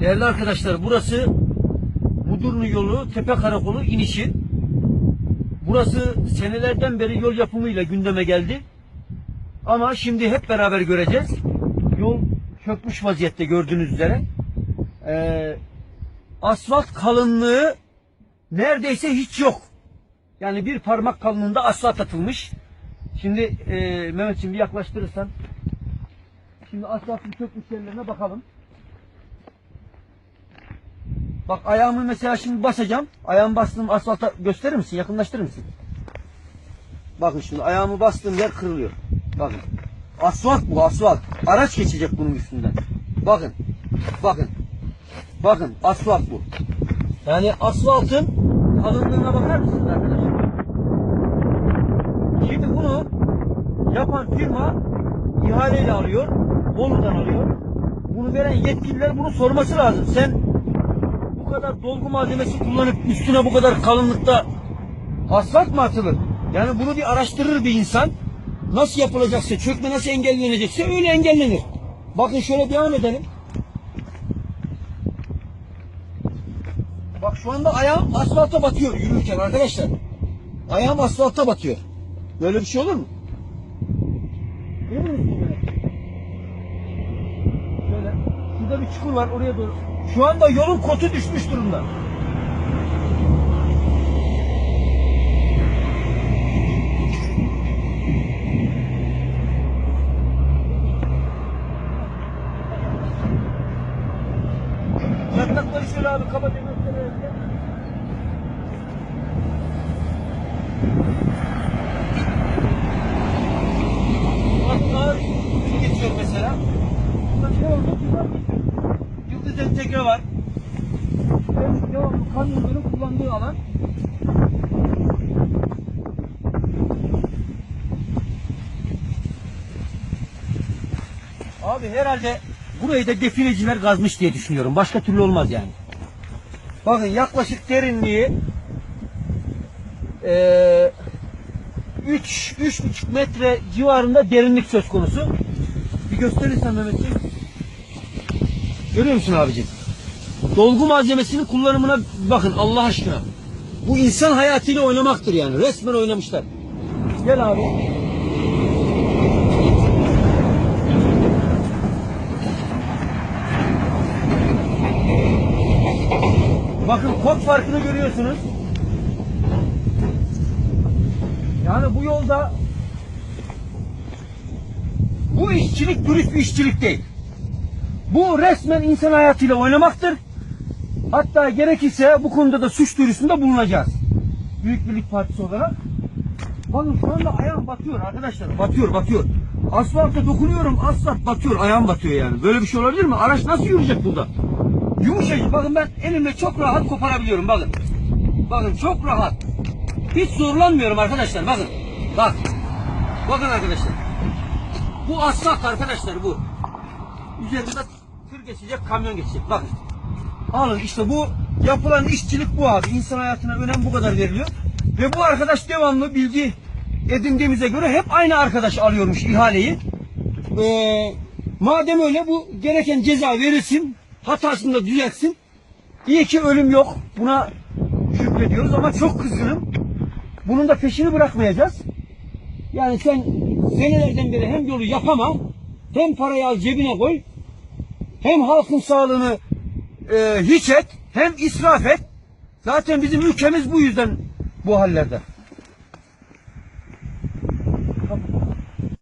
Değerli arkadaşlar burası Mudurnu yolu Tepe Karakolu inişi. Burası senelerden beri yol yapımıyla gündeme geldi. Ama şimdi hep beraber göreceğiz. Yol çökmüş vaziyette gördüğünüz üzere. Ee, asfalt kalınlığı neredeyse hiç yok. Yani bir parmak kalınlığında asfalt atılmış. Şimdi e, Mehmetciğim bir yaklaştırırsan. Şimdi asfaltın çökmüş yerlerine bakalım. Bak ayağımı mesela şimdi basacağım. Ayağımı bastığım asfalta gösterir misin? Yakınlaştırır mısın? Bakın şimdi ayağımı bastığım yer kırılıyor. Bakın. Asfalt bu asfalt. Araç geçecek bunun üstünden. Bakın. Bakın. Bakın asfalt bu. Yani asfaltın kalınlığına bakar mısınız arkadaşlar? Şimdi bunu yapan firma ihaleyle alıyor. Bolu'dan alıyor. Bunu veren yetkililer bunu sorması lazım. Sen kadar dolgu malzemesi kullanıp üstüne bu kadar kalınlıkta asfalt mı atılır? Yani bunu bir araştırır bir insan. Nasıl yapılacaksa, çökme nasıl engellenecekse öyle engellenir. Bakın şöyle devam edelim. Bak şu anda ayağım asfalta batıyor yürürken arkadaşlar. Ayağım asfalta batıyor. Böyle bir şey olur mu? Görüyor musun böyle? Şöyle. Şurada bir çukur var oraya doğru. Şu anda yolun kotu düşmüş durumda. Çatlakları şöyle abi kaba demirleri. Bak ağır geçiyor mesela. Ne oldu? Güzel geçiyor. Yıldız entegre var. Hem devamlı kamyonların kullandığı alan. Abi herhalde burayı da defineciler kazmış diye düşünüyorum. Başka türlü olmaz yani. Bakın yaklaşık derinliği eee 3 3,5 metre civarında derinlik söz konusu. Bir gösterirsen Mehmetciğim. Görüyor musun abicim? Dolgu malzemesinin kullanımına bakın Allah aşkına. Bu insan hayatıyla oynamaktır yani. Resmen oynamışlar. Gel abi. Bakın kod farkını görüyorsunuz. Yani bu yolda bu işçilik dürüst bir işçilik değil. Bu resmen insan hayatıyla oynamaktır. Hatta gerekirse bu konuda da suç duyurusunda bulunacağız. Büyük Birlik Partisi olarak. Bakın şu anda ayağım batıyor arkadaşlar. Batıyor batıyor. Asfalta dokunuyorum asfalt batıyor. Ayağım batıyor yani. Böyle bir şey olabilir mi? Araç nasıl yürüyecek burada? Yumuşacık. Bakın ben elimle çok rahat koparabiliyorum. Bakın. Bakın çok rahat. Hiç zorlanmıyorum arkadaşlar. Bakın. Bak. Bakın arkadaşlar. Bu asfalt arkadaşlar bu. Üzerinde tır geçecek, kamyon geçecek. Bakın. Alın işte bu yapılan işçilik bu abi. İnsan hayatına önem bu kadar veriliyor. Ve bu arkadaş devamlı bilgi edindiğimize göre hep aynı arkadaş alıyormuş ihaleyi. Ee, madem öyle bu gereken ceza verilsin. Hatasını da düzeltsin. İyi ki ölüm yok. Buna şükrediyoruz ama çok kızgınım. Bunun da peşini bırakmayacağız. Yani sen senelerden beri hem yolu yapama hem parayı al cebine koy hem halkın sağlığını e, hiç et hem israf et. Zaten bizim ülkemiz bu yüzden bu hallerde. Kapı-